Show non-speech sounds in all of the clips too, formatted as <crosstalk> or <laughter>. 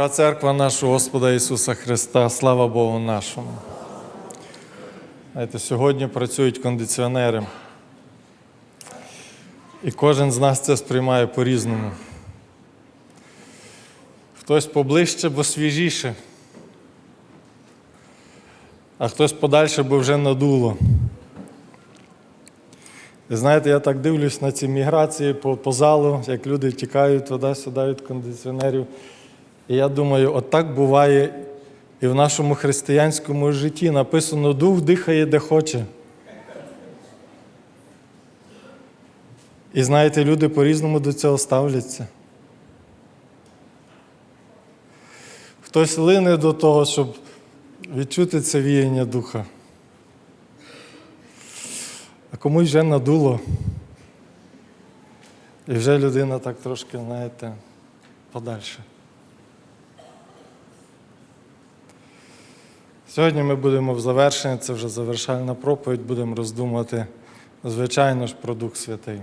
Дорога церква нашого Господа Ісуса Христа, слава Богу нашому. Знаєте, сьогодні працюють кондиціонери. І кожен з нас це сприймає по-різному. Хтось поближче, бо свіжіше, а хтось подальше, бо вже надуло. І знаєте, я так дивлюсь на ці міграції по, по залу, як люди тікають туди-сюди від кондиціонерів. І я думаю, отак буває і в нашому християнському житті. Написано, дух дихає де хоче. І знаєте, люди по-різному до цього ставляться. Хтось лине до того, щоб відчути це віяння духа. А комусь вже надуло. І вже людина так трошки, знаєте, подальше. Сьогодні ми будемо в завершенні, це вже завершальна проповідь, будемо роздумувати, звичайно ж, про Дух Святий.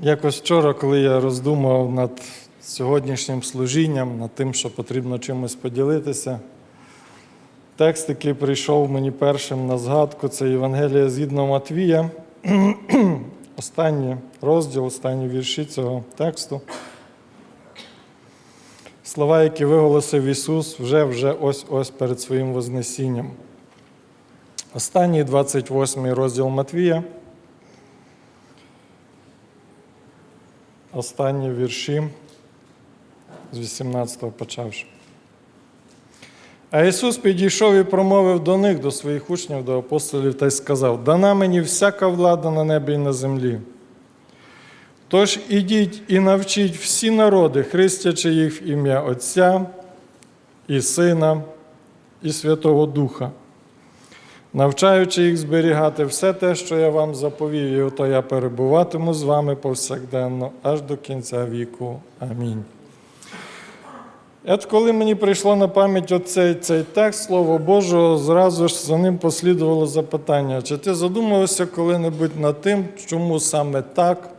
Якось вчора, коли я роздумував над сьогоднішнім служінням, над тим, що потрібно чимось поділитися, текст, який прийшов мені першим на згадку, це Євангелія згідно Матвія, <clears throat> останній розділ, останні вірші цього тексту. Слова, які виголосив Ісус вже вже ось-ось перед своїм Вознесінням. Останній 28 розділ Матвія. Останні вірші з 18 почавши. А Ісус підійшов і промовив до них, до своїх учнів, до апостолів, та й сказав: Дана мені всяка влада на небі і на землі. Тож ідіть і навчіть всі народи, хрестячи їх в ім'я Отця і Сина, і Святого Духа, навчаючи їх зберігати все те, що я вам заповів, і ото я перебуватиму з вами повсякденно аж до кінця віку. Амінь. От коли мені прийшло на пам'ять оцей цей текст Слово Божого, зразу ж за ним послідувало запитання: чи ти задумався коли-небудь над тим, чому саме так?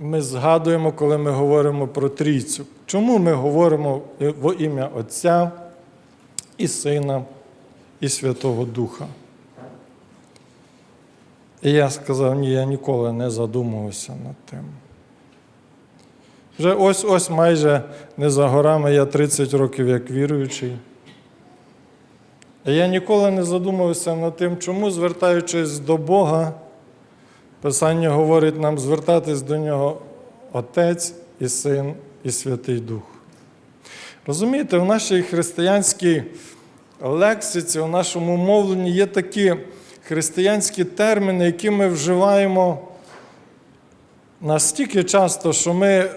Ми згадуємо, коли ми говоримо про трійцю. Чому ми говоримо во ім'я Отця і Сина і Святого Духа? І я сказав, ні, я ніколи не задумувався над тим. Вже ось ось майже не за горами я 30 років як віруючий. І я ніколи не задумувався над тим, чому, звертаючись до Бога, Писання говорить нам звертатись до нього Отець і Син і Святий Дух. Розумієте, в нашій християнській лексиці, у нашому мовленні є такі християнські терміни, які ми вживаємо настільки часто, що ми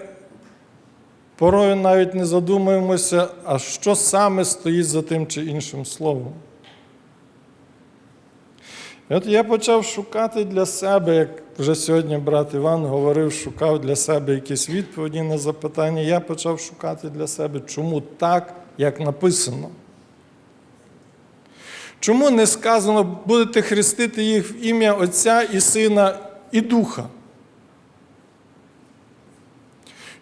порою навіть не задумуємося, а що саме стоїть за тим чи іншим словом. І от я почав шукати для себе, як вже сьогодні брат Іван говорив, шукав для себе якісь відповіді на запитання. Я почав шукати для себе, чому так, як написано. Чому не сказано, будете хрестити їх в ім'я Отця і Сина і Духа?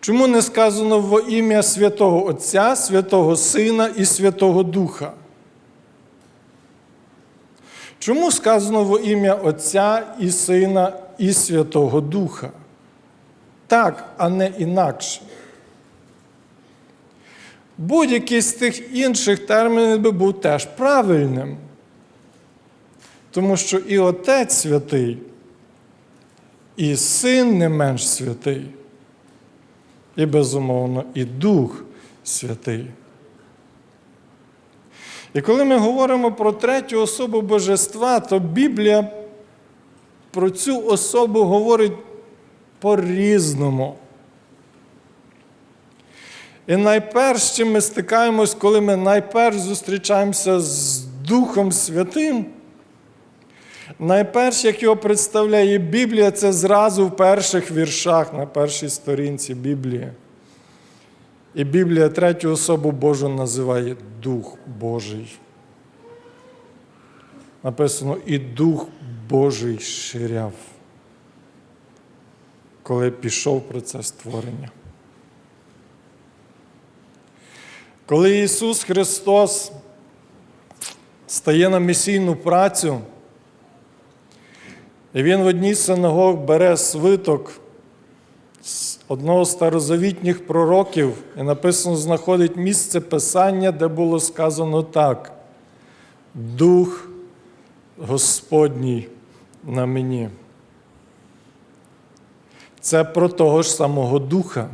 Чому не сказано во ім'я Святого Отця, Святого Сина і Святого Духа? Чому сказано во ім'я Отця і Сина і Святого Духа? Так, а не інакше. Будь-який з тих інших термінів би був теж правильним. Тому що і Отець святий, і Син не менш святий, і, безумовно, і Дух Святий. І коли ми говоримо про третю особу Божества, то Біблія про цю особу говорить по-різному. І найперш, чим ми стикаємось, коли ми найперш зустрічаємося з Духом Святим, найперш, як його представляє Біблія, це зразу в перших віршах на першій сторінці Біблії. І Біблія третю особу Божу називає Дух Божий. Написано, і Дух Божий ширяв. коли пішов процес створення. Коли Ісус Христос стає на місійну працю, і Він в одній синагог бере свиток одного з старозавітніх пророків, і написано, знаходить місце Писання, де було сказано так: Дух Господній на мені. Це про того ж самого Духа,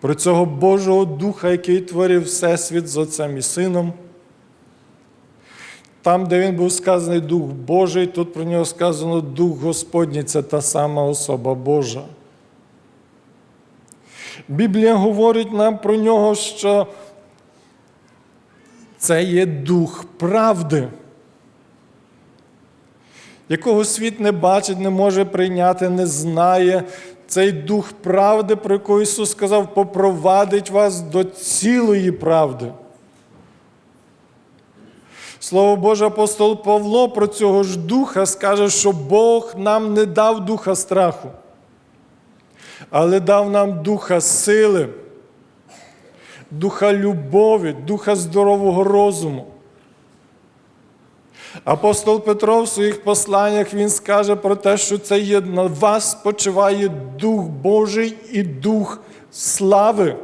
про цього Божого Духа, який творив Всесвіт з Отцем і Сином. Там, де він був сказаний Дух Божий, тут про нього сказано Дух Господній це та сама особа Божа. Біблія говорить нам про нього, що це є дух правди, якого світ не бачить, не може прийняти, не знає. Цей дух правди, про який Ісус сказав, попровадить вас до цілої правди. Слово Боже, апостол Павло про цього ж духа скаже, що Бог нам не дав духа страху, але дав нам духа сили, духа любові, духа здорового розуму. Апостол Петро в своїх посланнях він скаже про те, що це є на вас спочиває Дух Божий і Дух слави.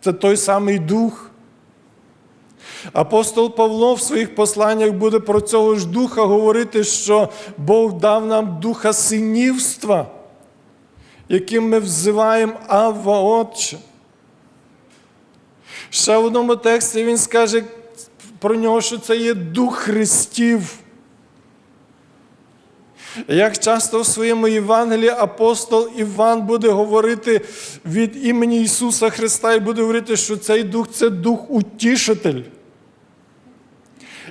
Це той самий Дух. Апостол Павло в своїх посланнях буде про цього ж духа говорити, що Бог дав нам духа синівства, яким ми взиваємо Авва Отче. Ще в одному тексті він скаже про нього, що це є дух Христів. Як часто в своєму Євангелії апостол Іван буде говорити від імені Ісуса Христа і буде говорити, що цей дух це дух утішитель.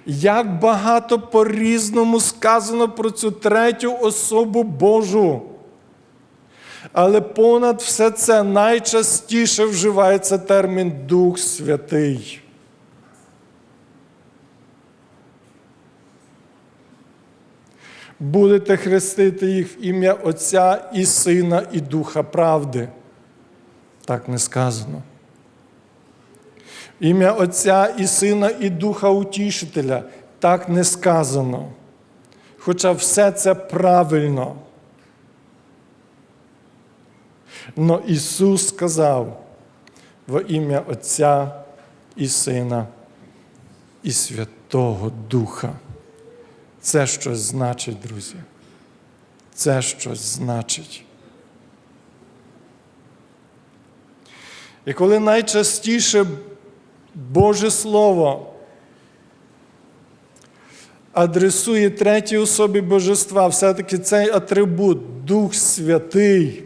Як багато по-різному сказано про цю третю особу Божу. Але понад все це найчастіше вживається термін Дух Святий. Будете хрестити їх в ім'я Отця і Сина, і Духа правди. Так не сказано. Ім'я Отця і Сина, і Духа Утішителя. Так не сказано. Хоча все це правильно. Но Ісус сказав во ім'я Отця і Сина і Святого Духа. Це щось значить, друзі. Це щось значить. І коли найчастіше Боже Слово адресує третій особі Божества, все-таки цей атрибут, Дух Святий,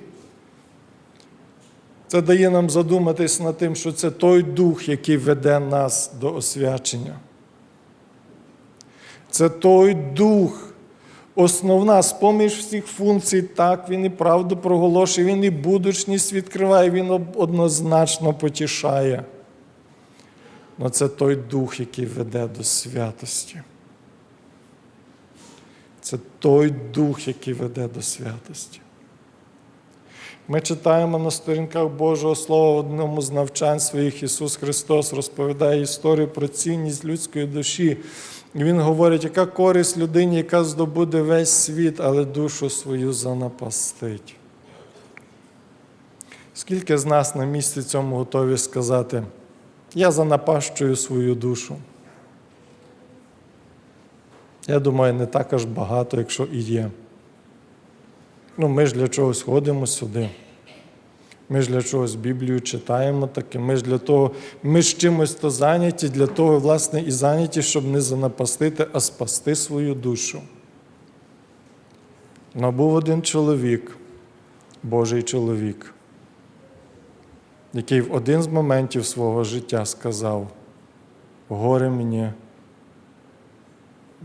це дає нам задуматись над тим, що це той дух, який веде нас до освячення. Це той дух, основна з-поміж всіх функцій, так, він і правду проголошує, він і будучність відкриває, він однозначно потішає. Але це той дух, який веде до святості. Це той дух, який веде до святості. Ми читаємо на сторінках Божого Слова в одному з навчань своїх Ісус Христос розповідає історію про цінність людської душі. Він говорить, яка користь людині, яка здобуде весь світ, але душу свою занапастить. Скільки з нас на місці цьому готові сказати, я занапащую свою душу? Я думаю, не так аж багато, якщо і є. Ну, ми ж для чогось ходимо сюди. Ми ж для чогось Біблію читаємо таке, ми ж для того, ми ж чимось то зайняті, для того, власне, і зайняті, щоб не занапастити, а спасти свою душу. Но був один чоловік, Божий чоловік, який в один з моментів свого життя сказав: горе мені,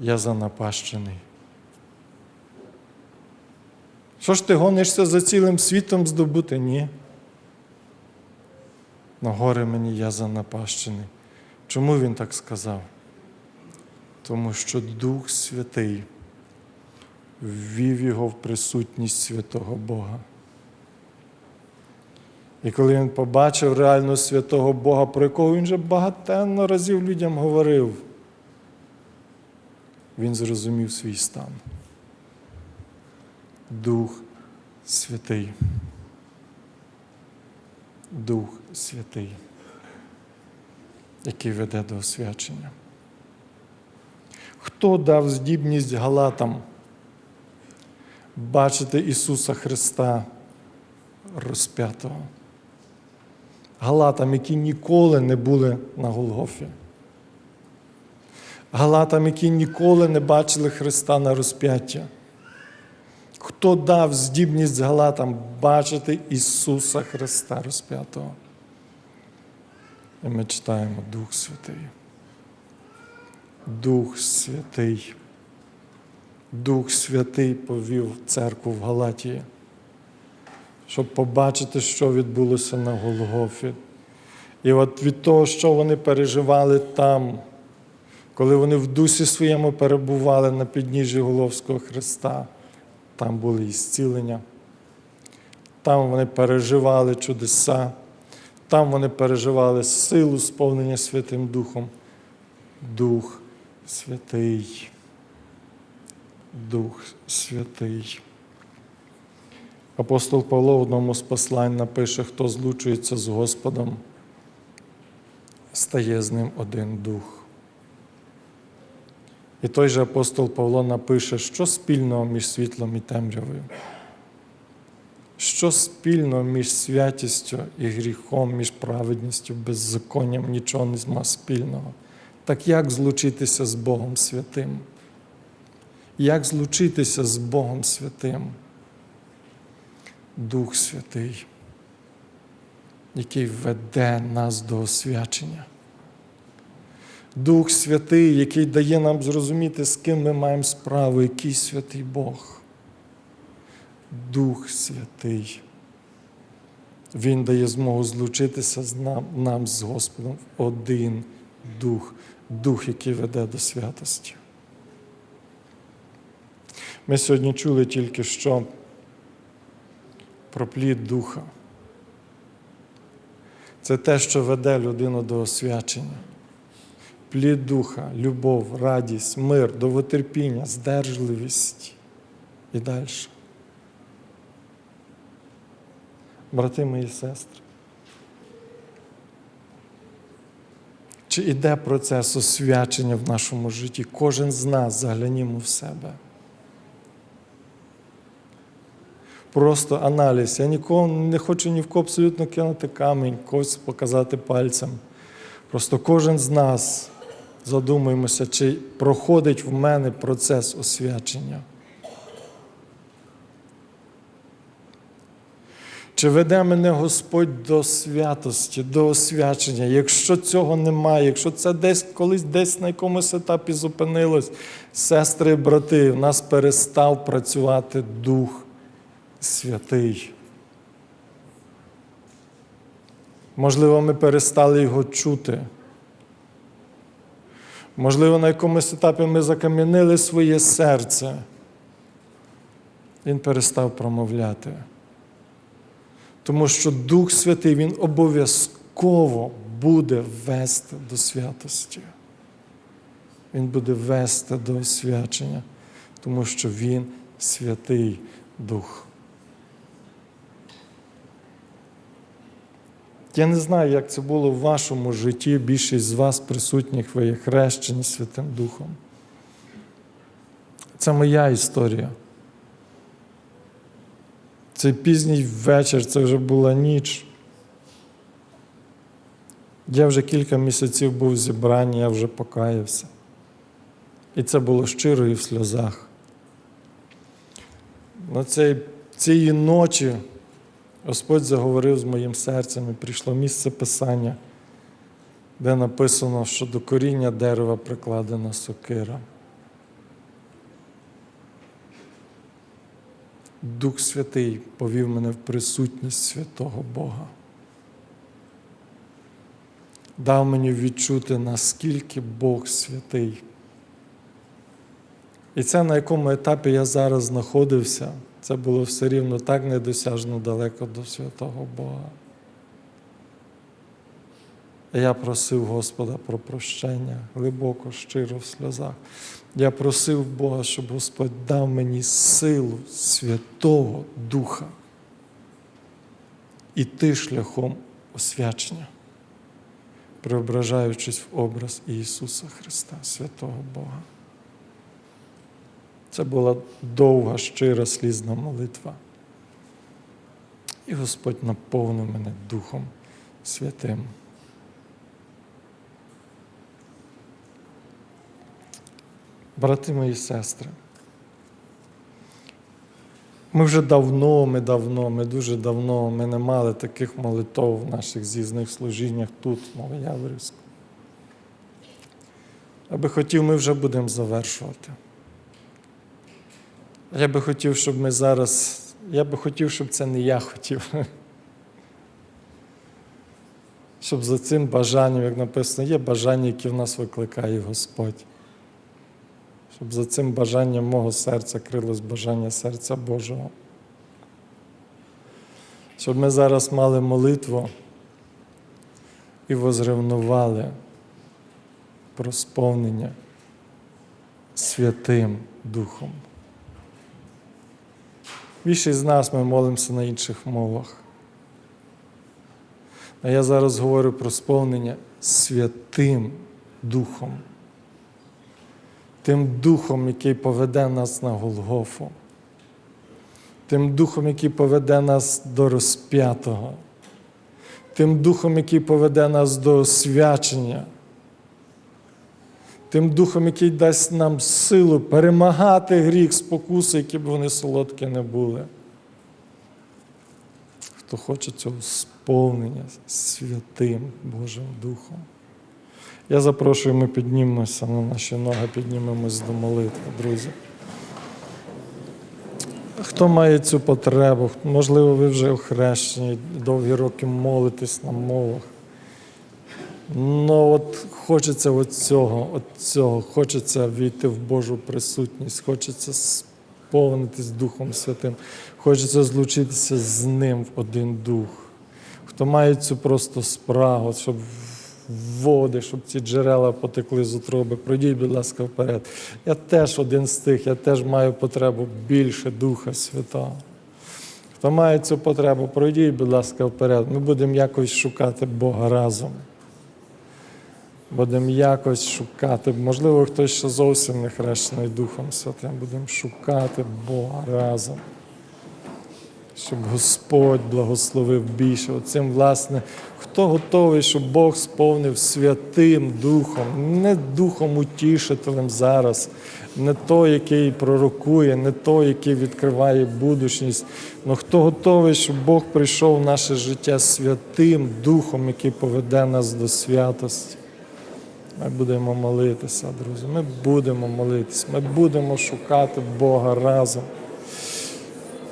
я занапащений. Що ж ти гонишся за цілим світом здобути? Ні. Но горе мені я занапащений. Чому він так сказав? Тому що Дух Святий ввів його в присутність святого Бога. І коли він побачив реально святого Бога, про якого він вже багатенно разів людям говорив, він зрозумів свій стан. Дух Святий. Дух Святий, який веде до освячення. Хто дав здібність Галатам бачити Ісуса Христа розп'ятого? Галатам, які ніколи не були на Голгофі. Галатам, які ніколи не бачили Христа на розп'яття. Хто дав здібність Галатам бачити Ісуса Христа розп'ятого? І ми читаємо Дух Святий. Дух Святий. Дух Святий повів церкву в Галатії, щоб побачити, що відбулося на Голгофі. І от від того, що вони переживали там, коли вони в дусі своєму перебували на підніжжі Головського Христа, там були і там вони переживали чудеса, там вони переживали силу сповнення Святим Духом. Дух Святий. Дух Святий. Апостол Павло в одному з послань напише, хто злучується з Господом, стає з ним один дух. І той же апостол Павло напише, що спільного між світлом і темрявою, що спільного між святістю і гріхом, між праведністю, беззаконням нічого нема спільного. Так як злучитися з Богом Святим? Як злучитися з Богом Святим? Дух Святий, який веде нас до освячення. Дух Святий, який дає нам зрозуміти, з ким ми маємо справу, який святий Бог. Дух Святий. Він дає змогу злучитися з нам, нам з Господом в один дух, дух, який веде до святості. Ми сьогодні чули тільки що про плід духа. Це те, що веде людину до освячення. Плід духа, любов, радість, мир, довготерпіння, здержливість і далі. Брати мої сестри. Чи йде процес освячення в нашому житті? Кожен з нас заглянімо в себе. Просто аналіз. Я нікого не хочу ні в кого абсолютно кинути камінь, когось показати пальцем. Просто кожен з нас задумуємося, чи проходить в мене процес освячення. Чи веде мене Господь до святості, до освячення? Якщо цього немає, якщо це десь колись десь на якомусь етапі зупинилось, сестри і брати, в нас перестав працювати Дух Святий. Можливо, ми перестали його чути. Можливо, на якомусь етапі ми закам'янили своє серце. Він перестав промовляти. Тому що Дух Святий Він обов'язково буде вести до святості. Він буде вести до освячення, тому що Він святий Дух. Я не знаю, як це було в вашому житті. Більшість з вас присутніх, ви є хрещені Святим Духом. Це моя історія. Цей пізній вечір, це вже була ніч. Я вже кілька місяців був в зібранні, я вже покаявся. І це було щиро і в сльозах. На цій, цієї ночі Господь заговорив з моїм серцем і прийшло місце Писання, де написано, що до коріння дерева прикладена сокира. Дух Святий повів мене в присутність святого Бога. Дав мені відчути, наскільки Бог святий. І це на якому етапі я зараз знаходився, це було все рівно так недосяжно далеко до святого Бога. Я просив Господа про прощення глибоко, щиро в сльозах. Я просив Бога, щоб Господь дав мені силу Святого Духа іти шляхом освячення, преображаючись в образ Ісуса Христа, святого Бога. Це була довга, щира, слізна молитва. І Господь наповнив мене Духом Святим. Брати мої сестри, ми вже давно, ми давно, ми дуже давно ми не мали таких молитов в наших з'їзних служіннях тут, в Новояворівську. Я би хотів, ми вже будемо завершувати. Я би хотів, щоб ми зараз, я би хотів, щоб це не я хотів. Щоб за цим бажанням, як написано, є бажання, які в нас викликає Господь. Щоб за цим бажанням мого серця крилось бажання серця Божого. Щоб ми зараз мали молитву і возревнували про сповнення Святим Духом. Більшість з нас ми молимося на інших мовах. А я зараз говорю про сповнення Святим Духом, тим Духом, який поведе нас на Голгофу, тим Духом, який поведе нас до розп'ятого, тим Духом, який поведе нас до освячення, тим Духом, який дасть нам силу перемагати гріх, спокуси, які б вони солодкі не були. Хто хоче цього сповнення святим Божим Духом. Я запрошую, ми піднімемося на наші ноги, піднімемось до молитви, друзі. Хто має цю потребу, можливо, ви вже охрещені, довгі роки молитесь на мовах. Ну от хочеться от цього, от цього, хочеться війти в Божу присутність, хочеться сповнитись Духом Святим, хочеться злучитися з Ним в один дух. Хто має цю просто спрагу, щоб води, щоб ці джерела потекли з утроби, пройдіть, будь ласка, вперед. Я теж один з тих, я теж маю потребу більше Духа Святого. Хто має цю потребу, пройдіть, будь ласка, вперед. Ми будемо якось шукати Бога разом. Будемо якось шукати. Можливо, хтось ще зовсім не хрещений Духом Святим. Будемо шукати Бога разом. Щоб Господь благословив більше. Оцим, власне, хто готовий, щоб Бог сповнив Святим Духом, не Духом утішителем зараз, не той, який пророкує, не той, який відкриває будучність, але хто готовий, щоб Бог прийшов в наше життя Святим Духом, який поведе нас до святості. Ми будемо молитися, друзі. Ми будемо молитися, ми будемо шукати Бога разом.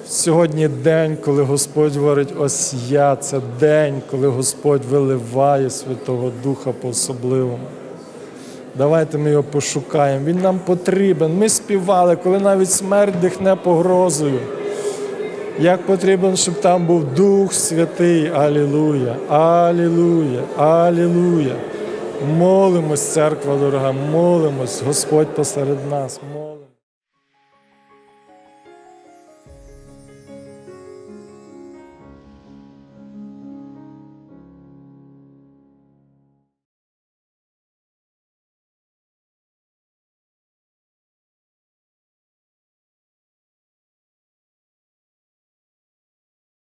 Сьогодні день, коли Господь говорить, ось я, це день, коли Господь виливає Святого Духа по-особливому. Давайте ми його пошукаємо. Він нам потрібен. Ми співали, коли навіть смерть дихне погрозою. Як потрібен, щоб там був Дух Святий. Алілуя, Алілуя, Алілуя. Молимось, церква дорога, молимось, Господь посеред нас. Молимось.